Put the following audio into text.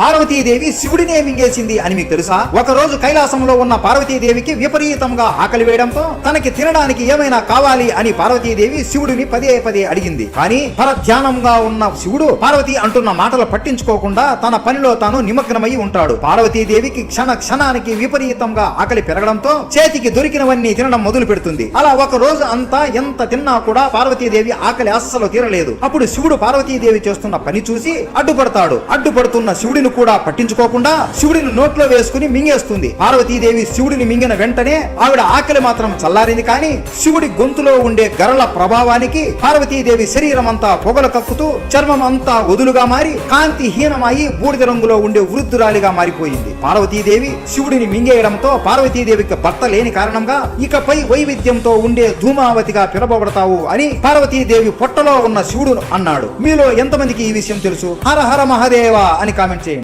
పార్వతీదేవి శివుడినే మింగేసింది అని మీకు తెలుసా? ఒక రోజు కైలాసంలో ఉన్న పార్వతీదేవికి విపరీతంగా ఆకలి వేయడంతో తనకి తినడానికి ఏమైనా కావాలి అని పార్వతీదేవి శివుడిని పదే పదే అడిగింది. కానీ పరధ్యానంగా ఉన్న శివుడు పార్వతి అంటున్న మాటలు పట్టించుకోకుండా తన పనిలో తాను నిమగ్నమై ఉంటాడు. పార్వతీదేవికి క్షణ క్షణానికి విపరీతంగా ఆకలి పెరగడంతో చేతికి దొరికినవన్నీ తినడం మొదలు పెడుతుంది. అలా ఒక రోజు అంతా ఎంత తిన్నా కూడా పార్వతీదేవి ఆకలి అస్సలు తీరలేదు. అప్పుడు శివుడు పార్వతీదేవి చేస్తున్న పని చూసి అడ్డుపడతాడు. అడ్డుపడుతున్న శివుడిని కూడా పట్టించుకోకుండా శివుడిని నోట్లో వేసుకుని మింగేస్తుంది. పార్వతీదేవి శివుడిని మింగిన వెంటనే ఆవిడ ఆకలి మాత్రం చల్లారింది కానీ శివుడి గొంతులో ఉండే గరళ ప్రభావానికి పార్వతీదేవి శరీరం అంతా పొగలు కక్కుతూ చర్మం అంతా వదులుగా మారి కాంతి హీనమై బూడిద రంగులో ఉండే వృద్ధురాలిగా మారిపోయింది. పార్వతీదేవి శివుడిని మింగేయడంతో పార్వతీదేవికి భర్త లేని కారణంగా ఇకపై వైవిధ్యంతో ఉండే ధూమావతిగా పిలవబడతావు అని పార్వతీదేవి పొట్టలో ఉన్న శివుడు అన్నాడు. మీలో ఎంతమందికి ఈ విషయం తెలుసు? హర హర మహాదేవ అని కామెంట్ చేయండి.